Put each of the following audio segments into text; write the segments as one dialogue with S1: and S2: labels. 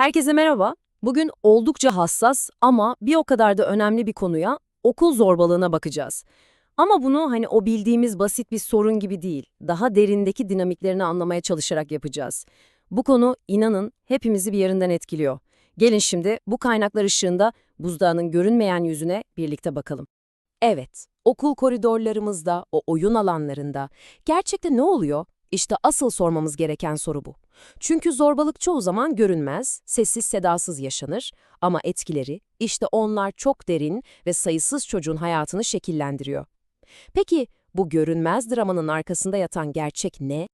S1: Herkese merhaba. Bugün oldukça hassas ama bir o kadar da önemli bir konuya, okul zorbalığına bakacağız. Ama bunu hani o bildiğimiz basit bir sorun gibi değil, daha derindeki dinamiklerini anlamaya çalışarak yapacağız. Bu konu inanın hepimizi bir yerinden etkiliyor. Gelin şimdi bu kaynaklar ışığında buzdağının görünmeyen yüzüne birlikte bakalım. Evet, okul koridorlarımızda, o oyun alanlarında gerçekten ne oluyor? İşte asıl sormamız gereken soru bu. Çünkü zorbalık çoğu zaman görünmez, sessiz sedasız yaşanır ama etkileri işte onlar çok derin ve sayısız çocuğun hayatını şekillendiriyor. Peki bu görünmez dramanın arkasında yatan gerçek ne?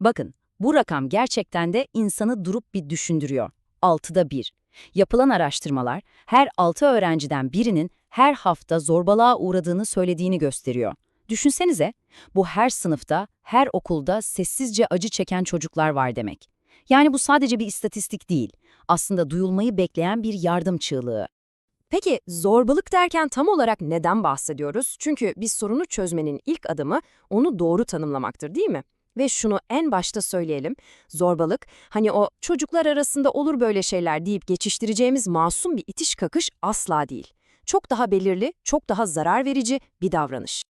S2: Bakın, bu rakam gerçekten de insanı durup bir düşündürüyor. Altıda bir. Yapılan araştırmalar, her altı öğrenciden birinin her hafta zorbalığa uğradığını söylediğini gösteriyor. Düşünsenize, bu her sınıfta, her okulda sessizce acı çeken çocuklar var demek. Yani bu sadece bir istatistik değil, aslında duyulmayı bekleyen bir yardım çığlığı.
S1: Peki zorbalık derken tam olarak neden bahsediyoruz? Çünkü biz sorunu çözmenin ilk adımı onu doğru tanımlamaktır değil mi? Ve şunu en başta söyleyelim, zorbalık, hani o çocuklar arasında olur böyle şeyler deyip geçiştireceğimiz masum bir itiş kakış asla değil. Çok daha belirli, çok daha zarar verici bir davranış.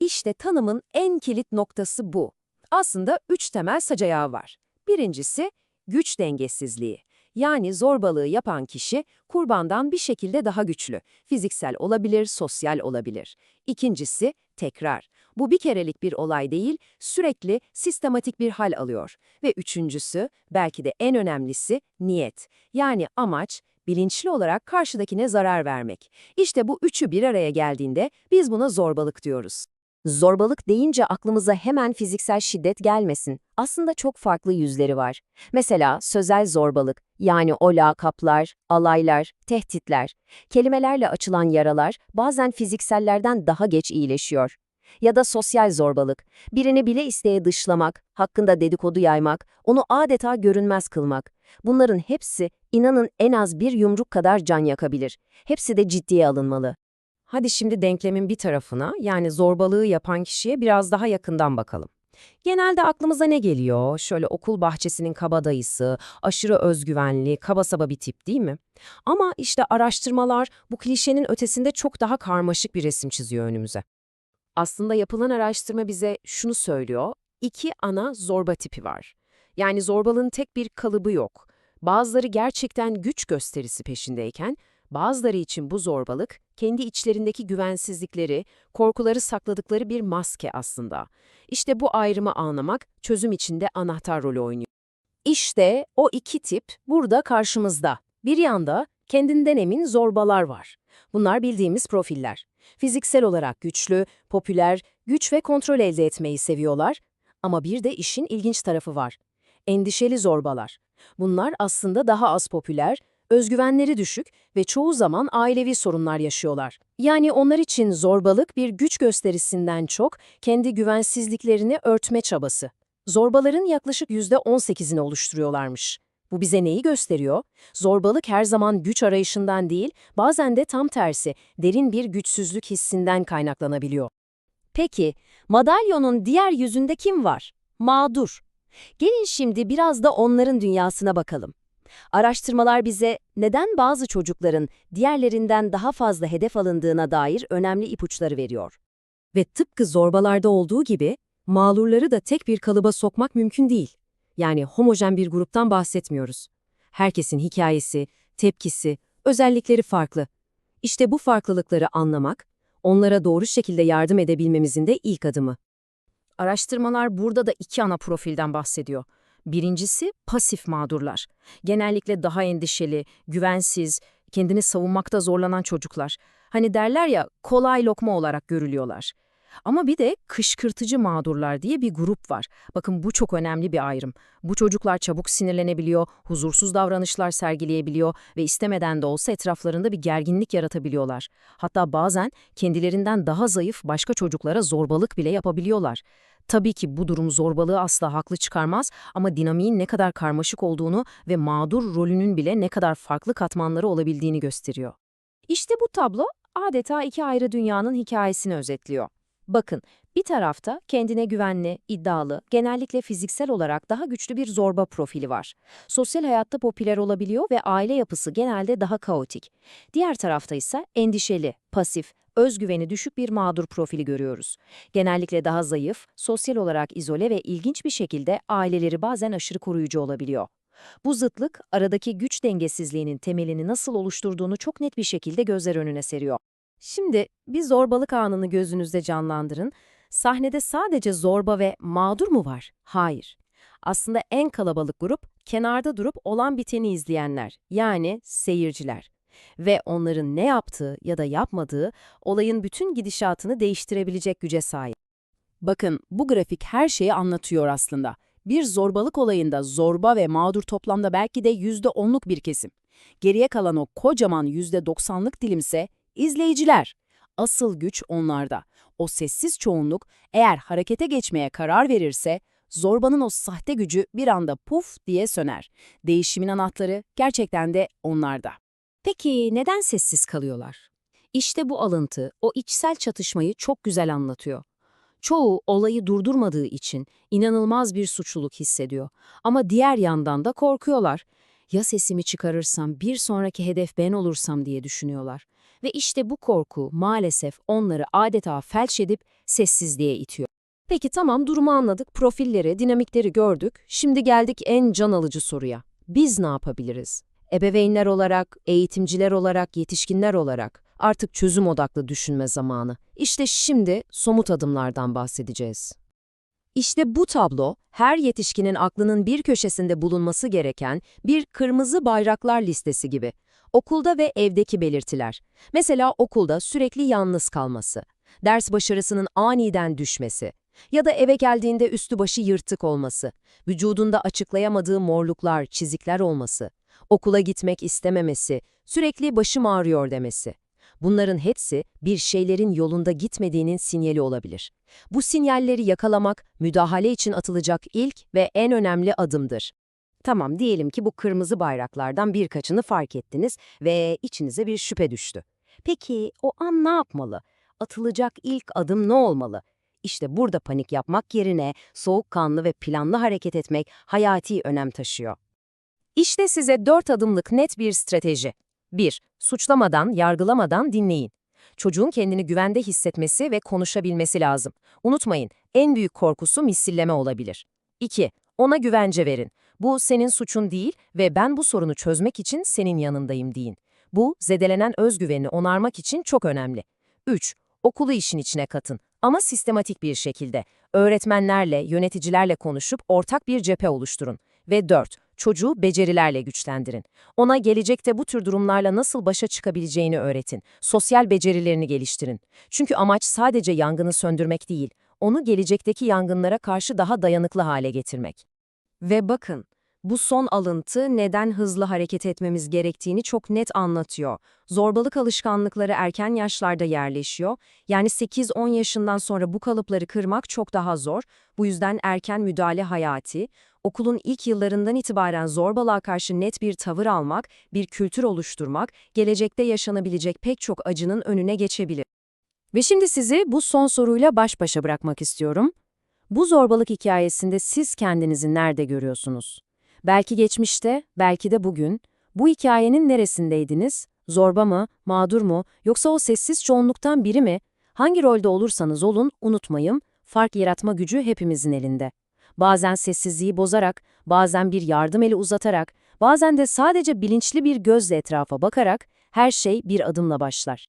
S1: İşte tanımın en kilit noktası bu. Aslında üç temel sacayağı var. Birincisi, güç dengesizliği. Yani zorbalığı yapan kişi kurbandan bir şekilde daha güçlü. Fiziksel olabilir, sosyal olabilir. İkincisi, tekrar. Bu bir kerelik bir olay değil, sürekli sistematik bir hal alıyor. Ve üçüncüsü, belki de en önemlisi, niyet. Yani amaç, bilinçli olarak karşıdakine zarar vermek. İşte bu üçü bir araya geldiğinde biz buna zorbalık diyoruz. Zorbalık deyince aklımıza hemen fiziksel şiddet gelmesin. Aslında çok farklı yüzleri var. Mesela sözel zorbalık, yani o lakaplar, alaylar, tehditler. Kelimelerle açılan yaralar bazen fiziksellerden daha geç iyileşiyor. Ya da sosyal zorbalık, birini bile isteye dışlamak, hakkında dedikodu yaymak, onu adeta görünmez kılmak. Bunların hepsi inanın en az bir yumruk kadar can yakabilir. Hepsi de ciddiye alınmalı. Hadi şimdi denklemin bir tarafına, yani zorbalığı yapan kişiye biraz daha yakından bakalım. Genelde aklımıza ne geliyor? Şöyle okul bahçesinin kabadayısı, aşırı özgüvenli, kaba saba bir tip değil mi? Ama işte araştırmalar bu klişenin ötesinde çok daha karmaşık bir resim çiziyor önümüze. Aslında yapılan araştırma bize şunu söylüyor, iki ana zorba tipi var. Yani zorbalığın tek bir kalıbı yok. Bazıları gerçekten güç gösterisi peşindeyken, bazıları için bu zorbalık, kendi içlerindeki güvensizlikleri, korkuları sakladıkları bir maske aslında. İşte bu ayrımı anlamak çözüm içinde anahtar rolü oynuyor. İşte o iki tip burada karşımızda. Bir yanda kendinden emin zorbalar var. Bunlar bildiğimiz profiller. Fiziksel olarak güçlü, popüler, güç ve kontrol elde etmeyi seviyorlar. Ama bir de işin ilginç tarafı var. Endişeli zorbalar. Bunlar aslında daha az popüler, özgüvenleri düşük ve çoğu zaman ailevi sorunlar yaşıyorlar. Yani onlar için zorbalık bir güç gösterisinden çok kendi güvensizliklerini örtme çabası. Zorbaların yaklaşık %18'ini oluşturuyorlarmış. Bu bize neyi gösteriyor? Zorbalık her zaman güç arayışından değil, bazen de tam tersi, derin bir güçsüzlük hissinden kaynaklanabiliyor. Peki, madalyonun diğer yüzünde kim var? Mağdur. Gelin şimdi biraz da onların dünyasına bakalım. Araştırmalar bize neden bazı çocukların diğerlerinden daha fazla hedef alındığına dair önemli ipuçları veriyor. Ve tıpkı zorbalarda olduğu gibi mağlurları da tek bir kalıba sokmak mümkün değil. Yani homojen bir gruptan bahsetmiyoruz. Herkesin hikayesi, tepkisi, özellikleri farklı. İşte bu farklılıkları anlamak, onlara doğru şekilde yardım edebilmemizin de ilk adımı. Araştırmalar burada da iki ana profilden bahsediyor. Birincisi pasif mağdurlar. Genellikle daha endişeli, güvensiz, kendini savunmakta zorlanan çocuklar. Hani derler ya kolay lokma olarak görülüyorlar. Ama bir de kışkırtıcı mağdurlar diye bir grup var. Bakın bu çok önemli bir ayrım. Bu çocuklar çabuk sinirlenebiliyor, huzursuz davranışlar sergileyebiliyor ve istemeden de olsa etraflarında bir gerginlik yaratabiliyorlar. Hatta bazen kendilerinden daha zayıf başka çocuklara zorbalık bile yapabiliyorlar. Tabii ki bu durum zorbalığı asla haklı çıkarmaz ama dinamiğin ne kadar karmaşık olduğunu ve mağdur rolünün bile ne kadar farklı katmanları olabildiğini gösteriyor. İşte bu tablo adeta iki ayrı dünyanın hikayesini özetliyor. Bakın,
S2: Bir tarafta kendine güvenli, iddialı, genellikle fiziksel olarak daha güçlü bir zorba profili var. Sosyal hayatta popüler olabiliyor ve aile yapısı genelde daha kaotik. Diğer tarafta ise endişeli, pasif, özgüveni düşük bir mağdur profili görüyoruz. Genellikle daha zayıf, sosyal olarak izole ve ilginç bir şekilde aileleri bazen aşırı koruyucu olabiliyor. Bu zıtlık, aradaki güç dengesizliğinin temelini nasıl oluşturduğunu çok net bir şekilde gözler önüne seriyor. Şimdi bir zorbalık anını gözünüzde canlandırın. Sahnede sadece zorba ve mağdur mu var? Hayır. Aslında en kalabalık grup, kenarda durup olan biteni izleyenler, yani seyirciler. Ve onların ne yaptığı ya da yapmadığı, olayın bütün gidişatını değiştirebilecek güce sahip.
S3: Bakın, bu grafik her şeyi anlatıyor aslında. Bir zorbalık olayında zorba ve mağdur toplamda belki de %10'luk bir kesim. Geriye kalan o kocaman %90'lık dilimse izleyiciler. Asıl güç onlarda. O sessiz çoğunluk eğer harekete geçmeye karar verirse, zorbanın o sahte gücü bir anda puf diye söner. Değişimin anahtarı gerçekten de onlarda.
S2: Peki neden sessiz kalıyorlar? İşte bu alıntı o içsel çatışmayı çok güzel anlatıyor. Çoğu olayı durdurmadığı için inanılmaz bir suçluluk hissediyor. Ama diğer yandan da korkuyorlar. Ya sesimi çıkarırsam bir sonraki hedef ben olursam diye düşünüyorlar. Ve işte bu korku maalesef onları adeta felç edip sessizliğe itiyor. Peki tamam durumu anladık, profilleri, dinamikleri gördük. Şimdi geldik en can alıcı soruya. Biz ne yapabiliriz? Ebeveynler olarak, eğitimciler olarak, yetişkinler olarak artık çözüm odaklı düşünme zamanı. İşte şimdi somut adımlardan bahsedeceğiz. İşte bu tablo, her yetişkinin aklının bir köşesinde bulunması gereken bir kırmızı bayraklar listesi gibi. Okulda ve evdeki belirtiler. Mesela okulda sürekli yalnız kalması, ders başarısının aniden düşmesi ya da eve geldiğinde üstü başı yırtık olması, vücudunda açıklayamadığı morluklar, çizikler olması, okula gitmek istememesi, sürekli başım ağrıyor demesi. Bunların hepsi bir şeylerin yolunda gitmediğinin sinyali olabilir. Bu sinyalleri yakalamak, müdahale için atılacak ilk ve en önemli adımdır. Tamam, diyelim ki bu kırmızı bayraklardan birkaçını fark ettiniz ve içinize bir şüphe düştü. Peki o an ne yapmalı? Atılacak ilk adım ne olmalı? İşte burada panik yapmak yerine soğukkanlı ve planlı hareket etmek hayati önem taşıyor. İşte size dört adımlık net bir strateji. 1. Suçlamadan, yargılamadan dinleyin. Çocuğun kendini güvende hissetmesi ve konuşabilmesi lazım. Unutmayın, en büyük korkusu misilleme olabilir. 2. Ona güvence verin. Bu senin suçun değil ve ben bu sorunu çözmek için senin yanındayım deyin. Bu, zedelenen özgüveni onarmak için çok önemli. 3. Okulu işin içine katın ama sistematik bir şekilde. Öğretmenlerle, yöneticilerle konuşup ortak bir cephe oluşturun. Ve 4. Çocuğu becerilerle güçlendirin. Ona gelecekte bu tür durumlarla nasıl başa çıkabileceğini öğretin. Sosyal becerilerini geliştirin. Çünkü amaç sadece yangını söndürmek değil, onu gelecekteki yangınlara karşı daha dayanıklı hale getirmek. Ve bakın, bu son alıntı neden hızlı hareket etmemiz gerektiğini çok net anlatıyor. Zorbalık alışkanlıkları erken yaşlarda yerleşiyor. Yani 8-10 yaşından sonra bu kalıpları kırmak çok daha zor. Bu yüzden erken müdahale hayati. Okulun ilk yıllarından itibaren zorbalığa karşı net bir tavır almak, bir kültür oluşturmak, gelecekte yaşanabilecek pek çok acının önüne geçebilir. Ve şimdi sizi bu son soruyla baş başa bırakmak istiyorum. Bu zorbalık hikayesinde siz kendinizi nerede görüyorsunuz? Belki geçmişte, belki de bugün. Bu hikayenin neresindeydiniz? Zorba mı, mağdur mu, yoksa o sessiz çoğunluktan biri mi? Hangi rolde olursanız olun, unutmayın, fark yaratma gücü hepimizin elinde. Bazen sessizliği bozarak, bazen bir yardım eli uzatarak, bazen de sadece bilinçli bir gözle etrafa bakarak her şey bir adımla başlar.